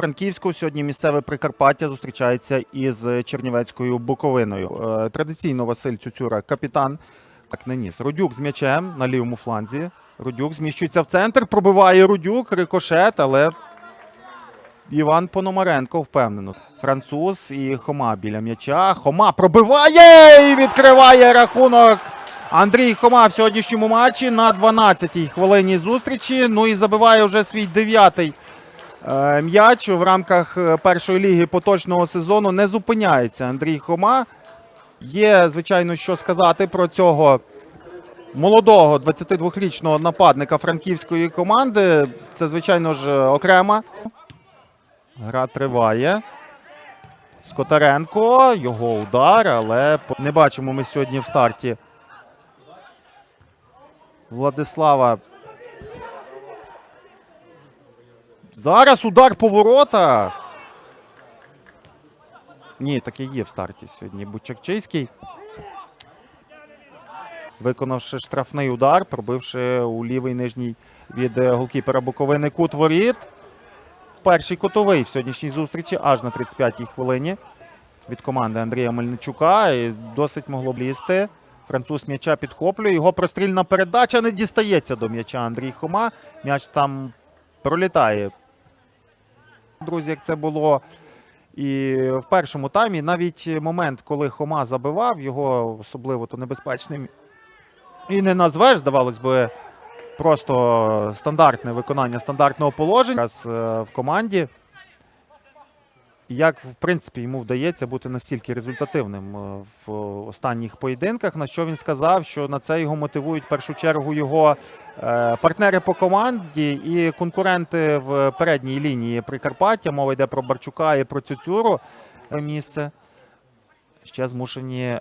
Івано-Франківську. Сьогодні місцеве Прикарпаття зустрічається із Чернівецькою Буковиною. Е, Традиційно Василь Цюцюра, капітан, так наніс. Рудюк з м'ячем на лівому фланзі. Рудюк зміщується в центр, пробиває Рудюк, рикошет, але Іван Пономаренко впевнено. Француз і Хома біля м'яча. Хома пробиває і відкриває рахунок. Андрій Хома в сьогоднішньому матчі на 12-й хвилині зустрічі. Ну і забиває вже свій дев'ятий м'яч в рамках е, першої ліги поточного сезону. Не зупиняється Андрій Хома. Є, звичайно, що сказати про цього молодого 22-річного нападника франківської команди. Це, звичайно ж, окрема. Гра триває. Скотаренко, його удар, але не бачимо ми сьогодні в старті Владислава. Зараз удар по воротах. Ні, таки є в старті сьогодні. Бучакчийський. Виконавши штрафний удар, пробивши у лівий нижній від е, голкіпера Буковини кут воріт. Перший кутовий в сьогоднішній зустрічі аж на 35-й хвилині від команди Андрія Мельничука. І досить могло б лізти. Француз м'яча підхоплює. Його прострільна передача не дістається до м'яча Андрій Хома. М'яч там пролітає. Друзі, як це було і в першому таймі. Навіть момент, коли Хома забивав, його особливо то небезпечним. І не назвеш, здавалось би, просто стандартне виконання стандартного положення е, в команді. Як, в принципі, йому вдається бути настільки результативним е, в останніх поєдинках, на що він сказав, що на це його мотивують в першу чергу його е, партнери по команді і конкуренти в передній лінії Прикарпаття. Мова йде про Барчука і про Цюцюру е, місце. Ще змушені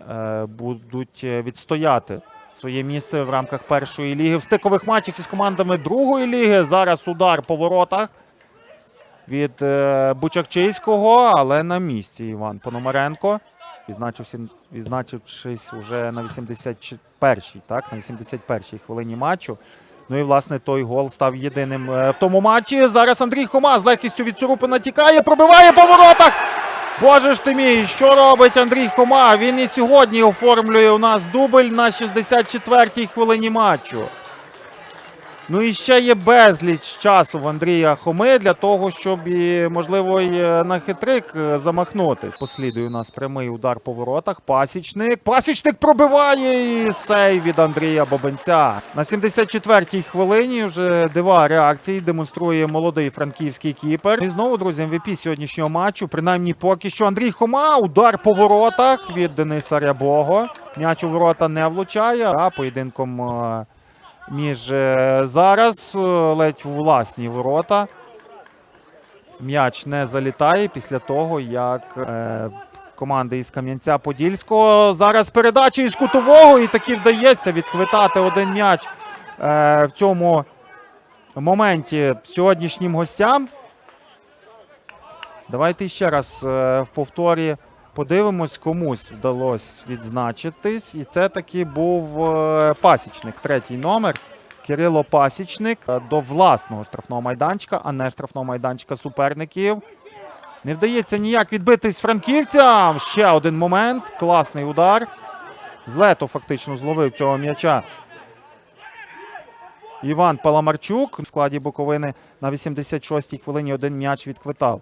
будуть відстояти своє місце в рамках першої ліги. В стикових матчах із командами другої ліги. Зараз удар по воротах від е, Бучакчийського, але на місці Іван Пономаренко. Відзначившись уже на 81-й, так, на 81-й хвилині матчу. Ну і власне той гол став єдиним е, в тому матчі. Зараз Андрій Хома з легкістю від Цурупина тікає, пробиває по воротах. Боже ж ти мій, що робить Андрій Хома? Він і сьогодні оформлює у нас дубль на 64-й хвилині матчу. Ну і ще є безліч часу в Андрія Хоми для того, щоб і, можливо, і е, на хитрик е, замахнутись. Послідує у нас прямий удар по воротах. Пасічник. Пасічник пробиває і сейв від Андрія Бобенця. На 74-й хвилині вже дива реакції демонструє молодий франківський кіпер. І знову, друзі, МВП сьогоднішнього матчу. Принаймні поки що Андрій Хома. Удар по воротах від Дениса Рябого. М'яч у ворота не влучає, а поєдинком. Між е, зараз е, ледь у власні ворота. М'яч не залітає після того, як е, команда із Кам'янця-Подільського зараз передача із кутового і таки вдається відквитати один м'яч е, в цьому моменті сьогоднішнім гостям. Давайте ще раз е, в повторі подивимось, комусь вдалося відзначитись. І це таки був е, пасічник, третій номер. Кирило Пасічник е, до власного штрафного майданчика, а не штрафного майданчика суперників. Не вдається ніяк відбитись франківцям. Ще один момент. Класний удар. Злето фактично зловив цього м'яча. Іван Паламарчук в складі Буковини на 86-й хвилині один м'яч відквитав.